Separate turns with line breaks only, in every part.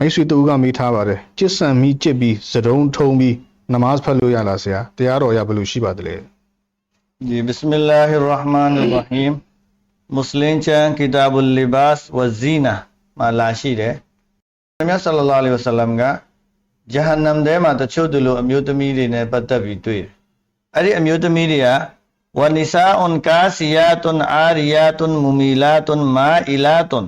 မိတ်ဆွေတူကမေးထားပါတယ်ကျစ်ဆန်ပြီးကျစ်ပြီးစတုံးထုံးပြီးနမတ်ဖတ်လို့ရလားဆရာတရားတော်ရဘယ်လိုရှိပါသလဲ
ဒီဘစ်မလာဟ်ရာဟ်မန်ရာဟီမ်မွတ်စလင်ချန်ကီတာဘุลလီဘတ်စ်ဝဇီနာမှာလာရှိတယ်မြတ်ဆလ္လာလဟ်အလัยဟိဝဆလမ်ကဂျဟန္နမ်ထဲမှာတချို့သူလိုအမျိုးသမီးတွေနဲ့ပတ်သက်ပြီးတွေ့တယ်အဲ့ဒီအမျိုးသမီးတွေကဝနီဆာအွန်ကာစီယာတွန်အာရီယာတွန်မူမီလာတွန်မာအီလာတွန်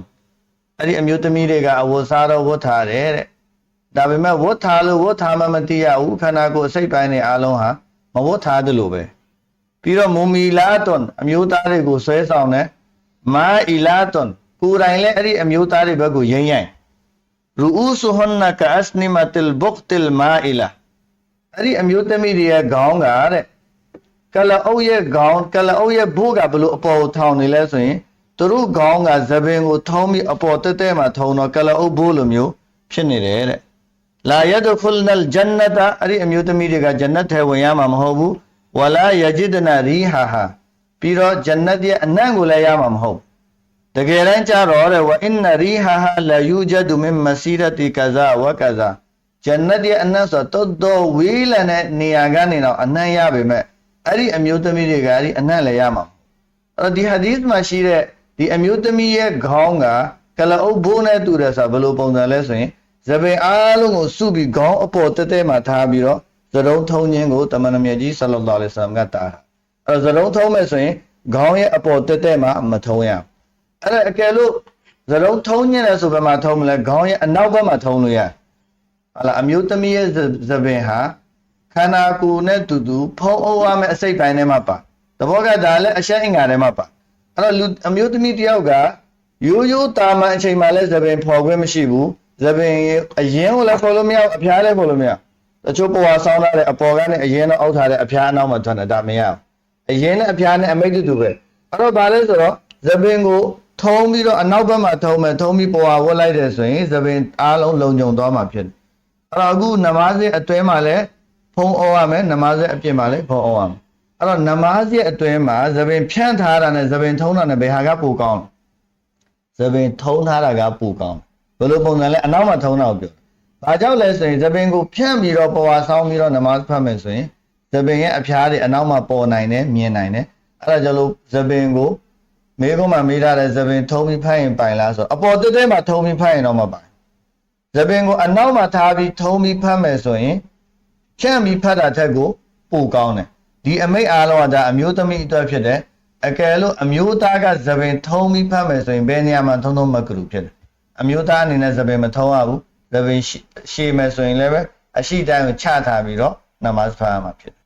အဲ့ဒီအမျိုးသမီးတွေကအဝတ်စားတော့ဝတ်ထားတယ်တဲ့။ဒါပေမဲ့ဝတ်ထားလို့ဝတ်ထားမှမသိရဘူးခန္ဓာကိုယ်အစိတ်ပိုင်းတွေအားလုံးဟာမဝတ်ထားသလိုပဲ။ပြီးတော့မူမီလာတွန်အမျိုးသားတွေကိုဆွဲဆောင်တယ်မာအီလာတွန်ကိုယ်တိုင်လည်းအဲ့ဒီအမျိုးသားတွေဘက်ကိုရင်ရင်ရူအူဆူဟွန်နကအစနီမတလ်ဘုတ်တလ်မာအီလာအဲ့ဒီအမျိုးသမီးတွေရဲ့ခေါင်းကတဲ့ကလအုပ်ရဲ့ခေါင်းကလအုပ်ရဲ့ဘိုးကဘလို့အပေါ်ကိုထောင်နေလဲဆိုရင် သူတို့ခေါင်းကသပင်ကိုထုံးပြီးအပေါ်တက်တက်မှာထုံတော့ကလအုပ်ဘိုးလိုမျိုးဖြစ်နေတယ်တဲ့လာယဒခုလ်နလ်ဂျန်နတာအဲ့ဒီအမျိုးသမီးတွေကဂျန်နတ်ထဲဝင်ရမှာမဟုတ်ဘူးဝလာယဂျစ်ဒနာရီဟာဟာပြီးတော့ဂျန်နတ်ရဲ့အနံ့ကိုလည်းရမှာမဟုတ်တကယ်တမ်းကျတော့တဲ့ဝအင်နရီဟာဟာလာယူဂျဒူမင်မစီရတီကာဇာဝကာဇာဂျန်နတ်ရဲ့အနံ့ဆိုတော့တော်တော်ဝေးလံတဲ့နေရာကနေတော့အနံ့ရပေမဲ့အဲ့ဒီအမျိုးသမီးတွေကအဲ့ဒီအနံ့လည်းရမှာမဟုတ်အဲ့တော့ဒီဟာဒီသ်မှာရှိတဲ့ ဒီအမျိုးသမီးရဲ့ခေါင်းကကလအုပ်ဘိုးနဲ့တူတယ်ဆိုတာဘယ်လိုပုံစံလဲဆိုရင်သပင်အားလုံးကိုစုပြီးခေါင်းအပေါ်တက်တက်မှာထားပြီးတော့သရုံထုံးခြင်းကိုတမန်တော်မြတ်ကြီးဆလ္လာလဟ်အလိုင်းဝါဆလမ်ကတားတာအဲ့တော့သရုံထုံးမယ်ဆိုရင်ခေါင်းရဲ့အပေါ်တက်တက်မှာမထုံးရဘူးအဲ့ဒါအကယ်လို့သရုံထုံးခြင်းလဲဆိုဘယ်မှာထုံးမလဲခေါင်းရဲ့အနောက်ဘက်မှာထုံးလို့ရတယ်ဟာလာအမျိုးသမီးရဲ့သပင်ဟာခန္ဓာကိုယ်နဲ့တူတူဖုံးအုပ်ရမယ့်အစိတ်ပိုင်းထဲမှာပါသဘောကဒါလည်းအရှက်အင်္ဂါထဲမှာပါ အဲ့တော့လူအမျိုးသမီးတယောက်ကရိုးရိုးတာမန်အချိန်မှလည်းသပင်ဖော်ခွင့်မရှိဘူးသပင်အရင်ကိုလည်းဖော်လို့မရဘူးအဖျားလည်းဖော်လို့မရဘူးတချို့ပေါ်ဝါဆောင်းထားတဲ့အပေါ်ကနေအရင်တော့အောက်ထားတဲ့အဖျားအနောက်မှာထွက်တယ်ဒါမရဘူးအရင်နဲ့အဖျားနဲ့အမိတ်တူတူပဲအဲ့တော့ဗာလဲဆိုတော့သပင်ကိုထုံးပြီးတော့အနောက်ဘက်မှာထုံးမယ်ထုံးပြီးပေါ်ဝါဝတ်လိုက်တယ်ဆိုရင်သပင်အားလုံးလုံခြုံသွားမှာဖြစ်တယ်အဲ့တော့အခုနမားစအတွဲမှာလည်းဖုံးအောရမယ်နမားစအပြင်မှာလည်းဖုံးအောရမယ် အဲ့တော့နမားရဲ့အတွင်းမှာသပင်ဖြန့်ထားတာနဲ့သပင်ထုံးတာနဲ့ဘယ်ဟာကပိုကောင်းလဲသပင်ထုံးထားတာကပိုကောင်းဘယ်လိုပုံစံလဲအနောက်မှာထုံးတာကိုပြောဘာကြောင့်လဲဆိုရင်သပင်ကိုဖြန့်ပြီးတော့ပေါ်ဝါဆောင်းပြီးတော့နမားဖတ်မယ်ဆိုရင်သပင်ရဲ့အဖျားတွေအနောက်မှာပေါ်နိုင်တယ်မြင်နိုင်တယ်အဲ့ဒါကြောင့်လို့သပင်ကိုမေကုန်းမှာမေးထားတဲ့သပင်ထုံးပြီးဖတ်ရင်ပိုင်လားဆိုတော့အပေါ်တက်တက်မှာထုံးပြီးဖတ်ရင်တော့မပိုင်သပင်ကိုအနောက်မှာထားပြီးထုံးပြီးဖတ်မယ်ဆိုရင်ဖြန့်ပြီးဖတ်တာထက်ကိုပိုကောင်းတယ် ဒီအမိတ်အားလုံးကဒါအမျိုးသမီးအတွက်ဖြစ်တယ်အကယ်လို့အမျိုးသားကသပင်ထုံးပြီးဖတ်မယ်ဆိုရင်ဘယ်နေရာမှာထုံးထုံးမကလူဖြစ်တယ်အမျိုးသားအနေနဲ့သပင်မထုံးရဘူးသပင်ရှည်မယ်ဆိုရင်လည်းပဲအရှိတိုင်းကိုချထားပြီးတော့နမတ်ဖတ်ရမှာဖြစ်တယ်